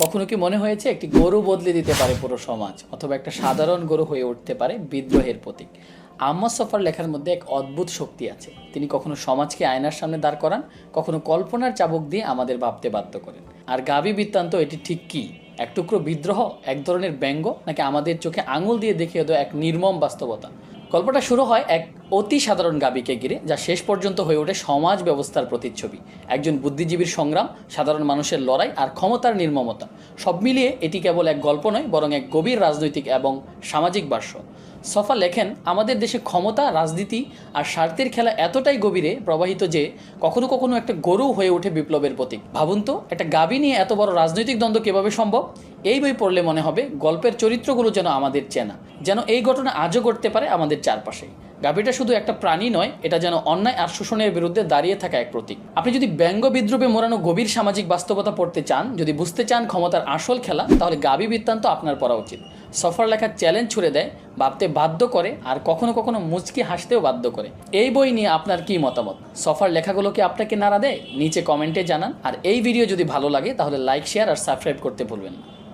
কখনো কি মনে হয়েছে একটি গরু বদলে দিতে পারে পুরো সমাজ অথবা একটা সাধারণ গরু হয়ে উঠতে পারে বিদ্রোহের প্রতীক? আম্মা সফার লেখার মধ্যে এক অদ্ভুত শক্তি আছে। তিনি কখনো সমাজকে আয়নার সামনে দাঁড় করান, কখনো কল্পনার চাবুক দিয়ে আমাদের ভাবতে বাধ্য করেন। আর গাবি বৃত্তান্ত এটি ঠিক কি? এক টুকরো বিদ্রোহ, এক ধরনের ব্যঙ্গ, নাকি আমাদের চোখে আঙুল দিয়ে দেখিয়ে দেওয়া এক নির্মম বাস্তবতা? গল্পটা শুরু হয় এক অতি সাধারণ গাবিকে ঘিরে, যা শেষ পর্যন্ত হয়ে ওঠে সমাজ ব্যবস্থার প্রতিচ্ছবি। একজন বুদ্ধিজীবীর সংগ্রাম, সাধারণ মানুষের লড়াই আর ক্ষমতার নির্মমতা। সব মিলিয়ে এটি কেবল এক গল্প নয়, বরং এক গভীর রাজনৈতিক এবং সামাজিক ভাষ্য। সফা লেখেন, আমাদের দেশে ক্ষমতা, রাজনীতি আর স্বার্থের খেলা এতটাই গভীরে প্রবাহিত যে, কখনো কখনো একটা গরু হয়ে ওঠে বিপ্লবের প্রতীক। ভাবুন তো, একটা গাবি নিয়ে এত বড় রাজনৈতিক দ্বন্দ্ব কীভাবে সম্ভব? এই বই পড়লে মনে হবে গল্পের চরিত্রগুলো যেন আমাদের চেনা, যেন এই ঘটনা আজও ঘটতে পারে আমাদের চারপাশে। গাভীটা শুধু একটা প্রাণী নয়, এটা যেন অন্যায় আর শোষণের বিরুদ্ধে দাঁড়িয়ে থাকা এক প্রতীক। আপনি যদি ব্যঙ্গ বিদ্রোপে মোড়ানো গভীর সামাজিক বাস্তবতা পড়তে চান, যদি বুঝতে চান ক্ষমতার আসল খেলা, তাহলে গাবি বৃত্তান্ত আপনার পড়া উচিত। সফর লেখার চ্যালেঞ্জ ছুড়ে দেয়, ভাবতে বাধ্য করে আর কখনো কখনো মুচকি হাসতেও বাধ্য করে। এই বই নিয়ে আপনার কি মতামত? সফর লেখাগুলো কি আপনাকে নাড়া দেয়? নিচে কমেন্টে জানান। আর এই ভিডিও যদি ভালো লাগে, তাহলে লাইক, শেয়ার আর সাবস্ক্রাইব করতে ভুলবেন না।